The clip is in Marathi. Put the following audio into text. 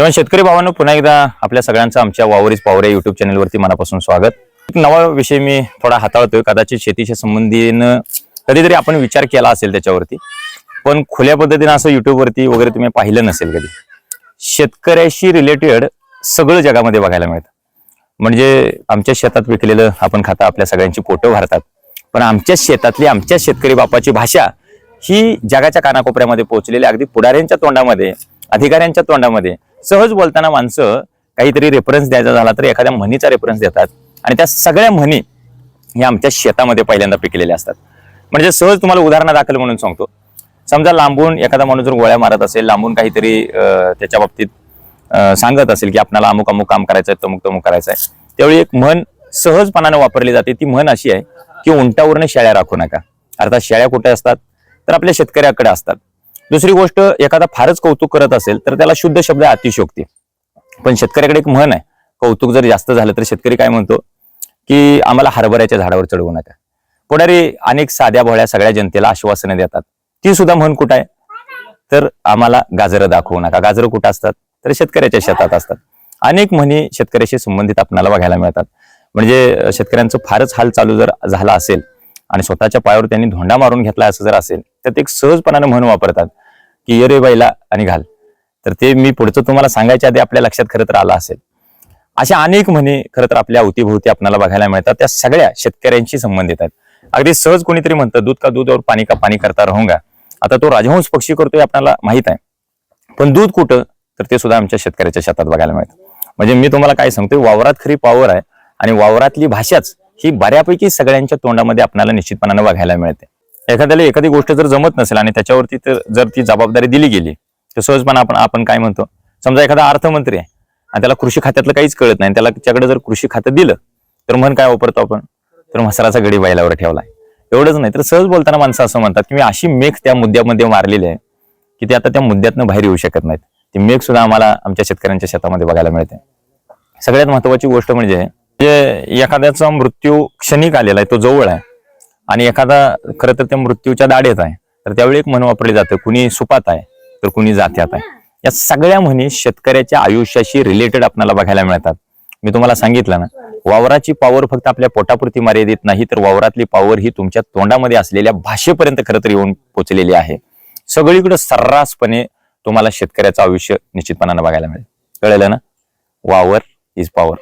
तेव्हा शेतकरी भावांनो पुन्हा एकदा आपल्या सगळ्यांचं आमच्या वावरीच पावरे युट्यूब चॅनलवरती मनापासून स्वागत. एक नवा विषय मी थोडा हाताळतोय. कदाचित शेतीच्या संबंधीनं कधीतरी आपण विचार केला असेल त्याच्यावरती. पण खुल्या पद्धतीनं असं युट्यूबवरती वगैरे तुम्ही पाहिलं नसेल कधी. शेतकऱ्याशी रिलेटेड सगळं जगामध्ये बघायला मिळतं. म्हणजे आमच्या शेतात विकलेलं आपण खाता आपल्या सगळ्यांची पोटं भरतात. पण आमच्या शेतातली आमच्या शेतकरी बापाची भाषा ही जगाच्या कानाकोपऱ्यामध्ये पोहोचलेली अगदी पुढाऱ्यांच्या तोंडामध्ये अधिकाऱ्यांच्या तोंडामध्ये सहज बोलताना माणसं काहीतरी रेफरन्स द्यायचा झाला तर एखाद्या म्हणीचा रेफरन्स देतात. आणि त्या सगळ्या म्हणी ह्या आमच्या शेतामध्ये पहिल्यांदा पिकलेल्या असतात. म्हणजे सहज तुम्हाला उदाहरण दाखल म्हणून सांगतो. समजा लांबून एखादा माणूस जर गोळ्या मारत असेल लांबून काहीतरी त्याच्या बाबतीत सांगत असेल की आपल्याला अमुक अमुक काम करायचं आहे तमुक तमुक करायचं आहे त्यावेळी एक म्हण सहजपणाने वापरली जाते. ती म्हण अशी आहे की उंटावरनं शेळ्या राखू नका. अर्थात शेळ्या कुठे असतात? तर आपल्या शेतकऱ्याकडे असतात. दुसरी गोष्ट एखादा फारच कौतुक करत असेल तर त्याला शुद्ध शब्द अतिशोक्ती पण शेतकऱ्याकडे एक म्हण आहे कौतुक जर जास्त झालं तर शेतकरी काय म्हणतो की आम्हाला हरभऱ्याच्या झाडावर चढवू नका. पुढारी अनेक साध्या भोळ्या सगळ्या जनतेला आश्वासनं देतात. ती सुद्धा म्हण कुठं आहे? तर आम्हाला गाजरं दाखवू नका. गाजरं कुठं असतात? तर शेतकऱ्याच्या शेतात असतात. अनेक म्हणी शेतकऱ्याशी संबंधित आपणाला बघायला मिळतात. म्हणजे शेतकऱ्यांचं फारच हाल चालू जर झाला असेल आणि स्वतःच्या पायावर त्यांनी धोंडा मारून घेतला असं जर असेल तर ते एक सहजपणाने म्हण वापरतात की ये रे बैला आणि घाल. तर ते मी पुढचं तुम्हाला सांगायच्या आधी आपल्या लक्षात खरं तर आलं असेल. अशा अनेक म्हणी खरं तर आपल्या अवतीभोवती आपल्याला बघायला मिळतात. त्या सगळ्या शेतकऱ्यांशी संबंधित आहेत. अगदी सहज कोणीतरी म्हणतं दूध का दूध और पाणी का पाणी करता राहूंगा? आता तो राजहंस पक्षी करतोय आपल्याला माहीत आहे. पण दूध कुठं? तर ते सुद्धा आमच्या शेतकऱ्याच्या शेतात बघायला मिळतं. म्हणजे मी तुम्हाला काय सांगतोय वावरात खरी पावर आहे आणि वावरातली भाषाच ही बऱ्यापैकी सगळ्यांच्या तोंडामध्ये आपल्याला निश्चितपणाने बघायला मिळते. एखाद्याला एखादी गोष्ट जर जमत नसेल आणि त्याच्यावरती तर जर ती जबाबदारी दिली गेली तर सहजपणे आपण आपण काय म्हणतो? समजा एखादा अर्थमंत्री आहे आणि त्याला कृषी खात्यातलं काहीच कळत नाही त्याला त्याच्याकडे जर कृषी खातं दिलं तर म्हण काय वापरतो आपण? तर म्हसराचा गडी बैलावर ठेवलाय. एवढंच नाही. तर सहज बोलताना माणसं असं म्हणतात की मी अशी मेघ त्या मुद्द्यामध्ये मारलेली आहे की ते आता त्या मुद्द्यातनं बाहेर येऊ शकत नाहीत. ती मेघ सुद्धा आम्हाला आमच्या शेतकऱ्यांच्या शेतामध्ये बघायला मिळते. सगळ्यात महत्वाची गोष्ट म्हणजे जे एखाद्याचा मृत्यू क्षणिक आलेला आहे तो जवळ आहे आणि एखादा खरं तर त्या मृत्यूच्या दाढेत आहे तर त्यावेळी एक म्हण वापरली जाते कुणी सुपात आहे तर कुणी जात्यात आहे. या सगळ्या म्हणी शेतकऱ्याच्या आयुष्याशी रिलेटेड आपल्याला बघायला मिळतात. मी तुम्हाला सांगितलं ना वावराची पॉवर फक्त आपल्या पोटापुरती मर्यादित नाही तर वावरातली पॉवर ही तुमच्या तोंडामध्ये असलेल्या भाषेपर्यंत खरं तर येऊन पोचलेली आहे. सगळीकडे सर्रासपणे तुम्हाला शेतकऱ्याचं आयुष्य निश्चितपणानं बघायला मिळेल. कळलं ना? वावर इज पॉवर